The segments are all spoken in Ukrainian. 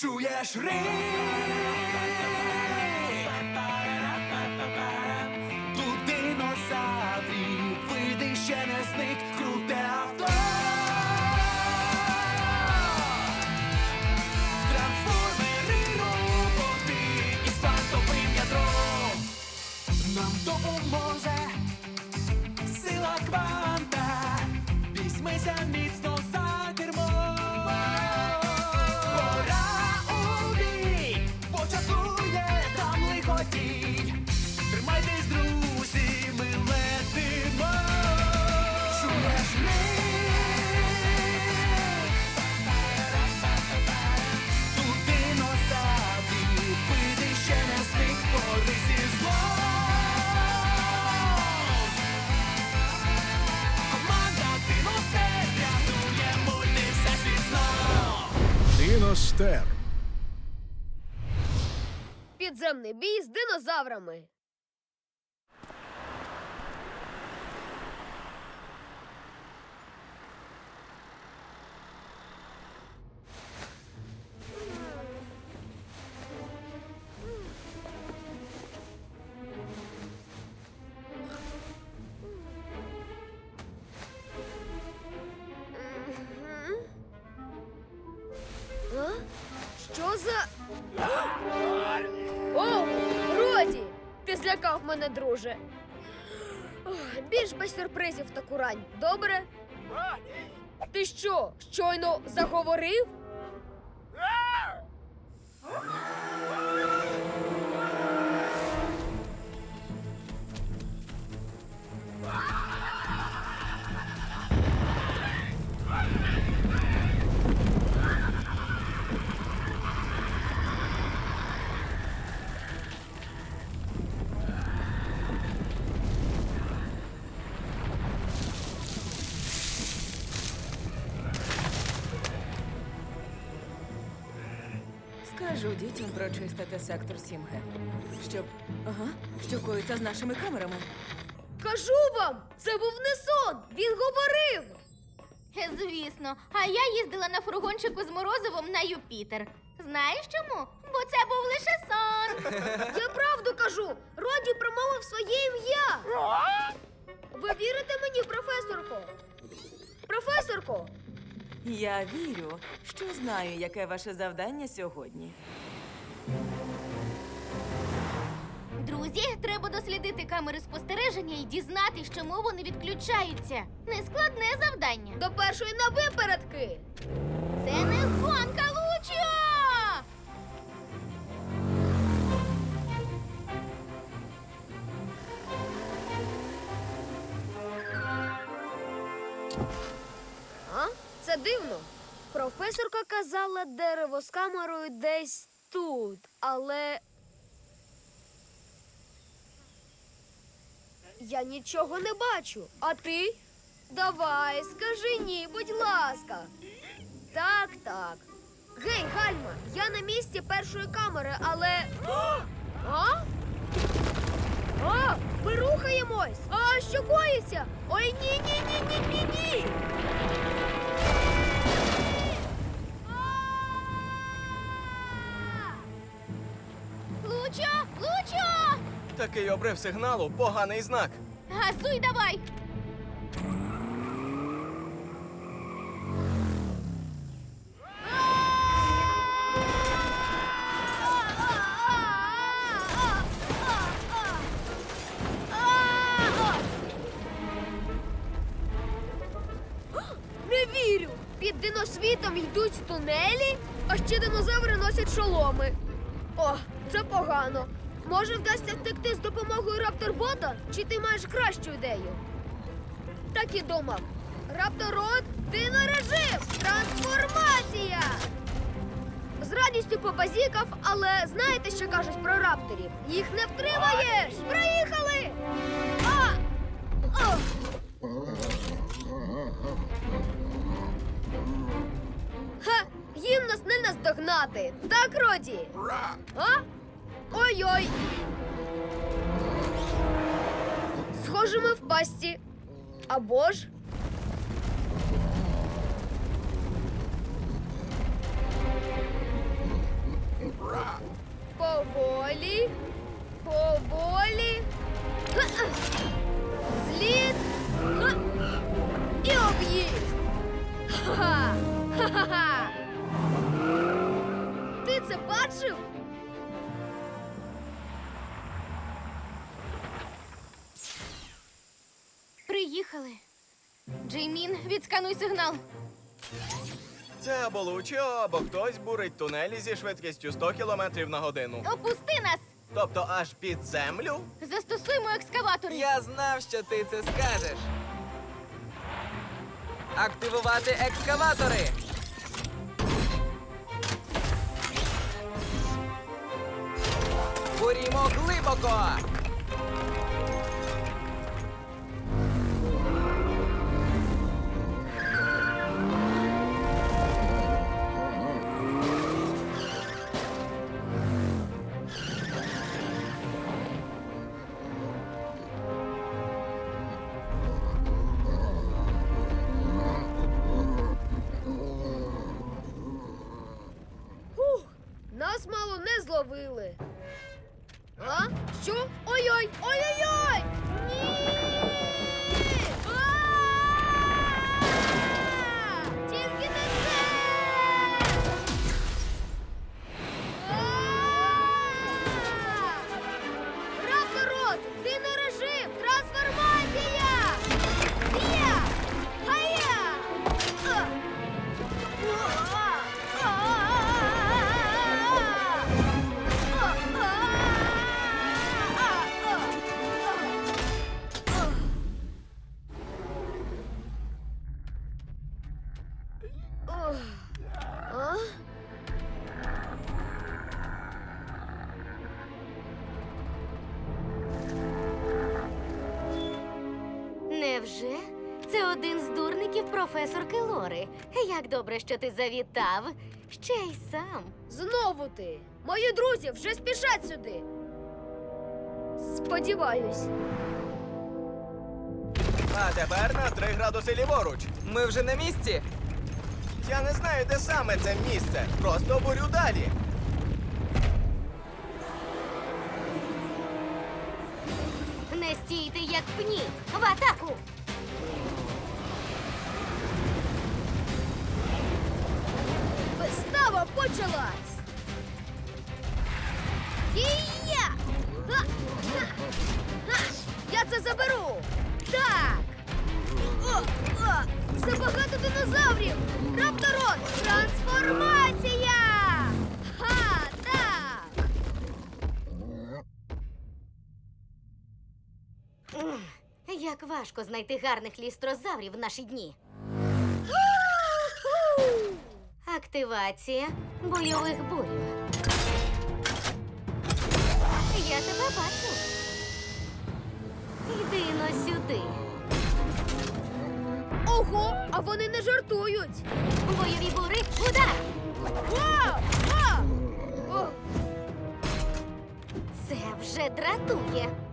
Чуєш рик? Диностер. Підземний бій з динозаврами. Ти злякав мене, друже. Більш без сюрпризів в таку рань, добре? Ти що, щойно заговорив? Скажу дітям прочистити сектор Сімге. Щоб. Ага, що коїться з нашими камерами. Кажу вам, це був не сон! Він говорив! Е, Звісно, а я їздила на фургончику з морозивом на Юпітер. Знаєш чому? Бо це був лише сон. Я правду кажу! Роді промовив своє ім'я! Ви вірите мені, професорко? Професорко! Я вірю, що знаю, яке ваше завдання сьогодні. Друзі, треба дослідити камери спостереження і дізнатись, чому вони відключаються. Нескладне завдання. До першої на випередки! Це не гонка Лучо! А? Це дивно. Професорка казала дерево з камерою десь тут, але. Я нічого не бачу. А ти? Давай, скажи ні, будь ласка. Так, так. Гей, Гальма, я на місці першої камери, але. А? А, ми рухаємось! А що коїться? Ой, ні, Такий обрив сигналу поганий знак. Газуй давай! Не вірю! Під диносвітом йдуть тунелі, а ще динозаври носять шоломи. О, це погано. Може, вдасться втекти з допомогою рапторбота? Чи ти маєш кращу ідею? Так і думав. Рапторот, динорежим! Трансформація! З радістю побазікав, але знаєте, що кажуть про рапторів? Їх не втримаєш! Приїхали! А! Ох! Ха! Їм нас не наздогнати. Так, Роді? А? Ой-ой! Схоже, ми в а бож! По ж. Поволі. Поволі. злит! Відскануй сигнал. Це або лучі, або хтось бурить тунелі зі швидкістю 100 км на годину. Опусти нас! Тобто аж під землю? Застосуємо екскаватори. Я знав, що ти це скажеш. Активувати екскаватори. Бурімо глибоко. Що? Ой-ой! Ой-ой-ой! Ні! Невже? Це один з дурників професорки Лори. Як добре, що ти завітав. Ще й сам. Знову ти! Мої друзі вже спішать сюди. Сподіваюсь. А тепер на 3 градуси ліворуч. Ми вже на місці. Я не знаю, де саме це місце. Просто бурю далі. Як пні. В атаку! Вистава почалась! Є! Га! Га! Га! Я це заберу! Так! О! О! Забагато динозаврів! Рапторот! Трансформація! Як важко знайти гарних лістрозаврів в наші дні. Активація бойових бурів. Я тебе бачу. Йди но сюди. Ого! А вони не жартують! Бойові бури, удар! О! О! О! Це вже дратує.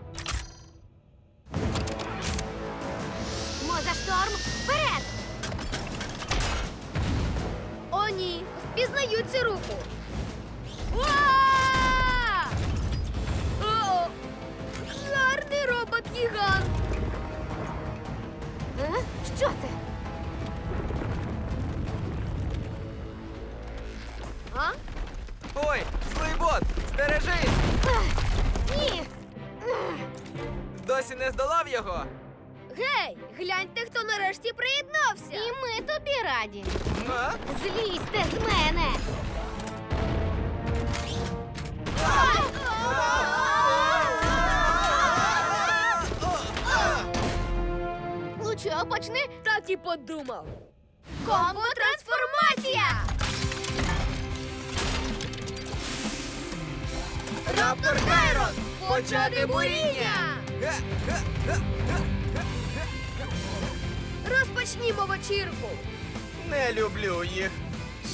Мозашторм, вперед! О, ні! Впізнають цю руку! Уа! О! Гарний робот-гігант! А? Що це? А? Ой, злий бот, стережись! Ні! Досі не здолав його. Гей! Гляньте, хто нарешті приєднався! І ми тобі раді. А? Злізьте з мене! Лучо, почни Так і подумав. комбо-трансформація! Раптор Хайрон! Почати буріння! Розпочнімо вечірку! Не люблю їх.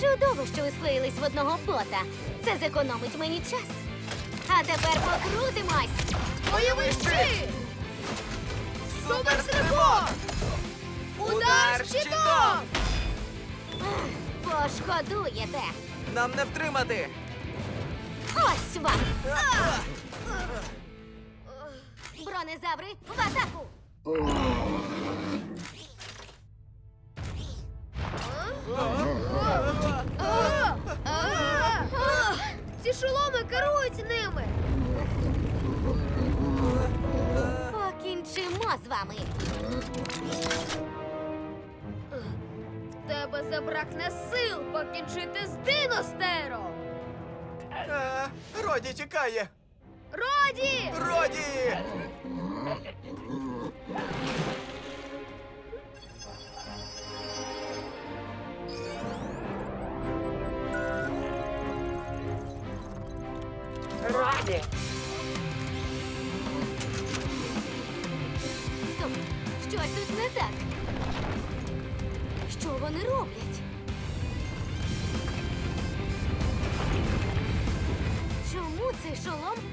Чудово, що ви склеїлись в одного бота. Це зекономить мені час. А тепер покрутимось. Бойовий щит! Суперстрибок! Удар щитом! Пошкодуєте. Нам не втримати. Ось вам. Бронезаври в атаку. Ці шоломи керують ними. Покінчимо з вами. В тебе забракне сил покінчити з диностером. А, Роді тікає! Роді! Роді! Стоп, щось тут не так. Що вони роблять? Чому цей шолом?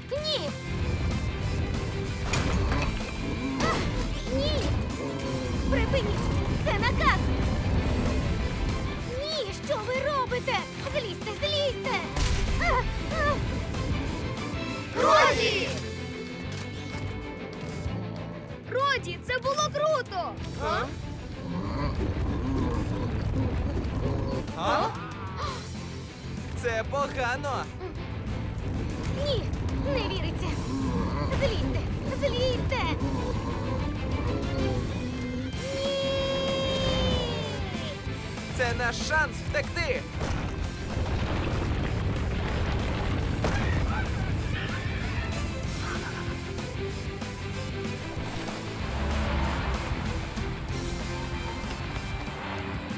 Це погано. Ні, не віриться. Злізьте, злізьте. Це наш шанс втекти.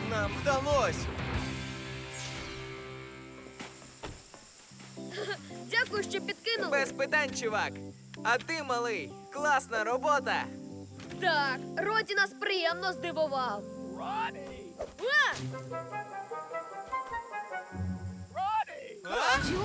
Нам вдалось! Питань, чувак. А ти, малий, класна робота. Так, Роді нас приємно здивував. Роді! А? Що?